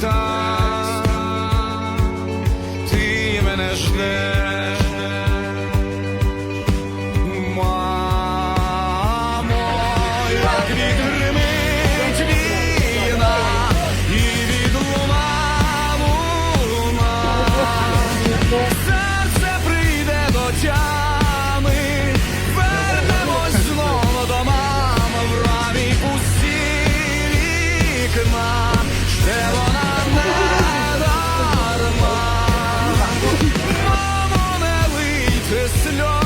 Христа, ти мене ждеш, мамо, як відгримить війна і від серце прийде до тями, вернемось знову до в рамі пусті вікна. слез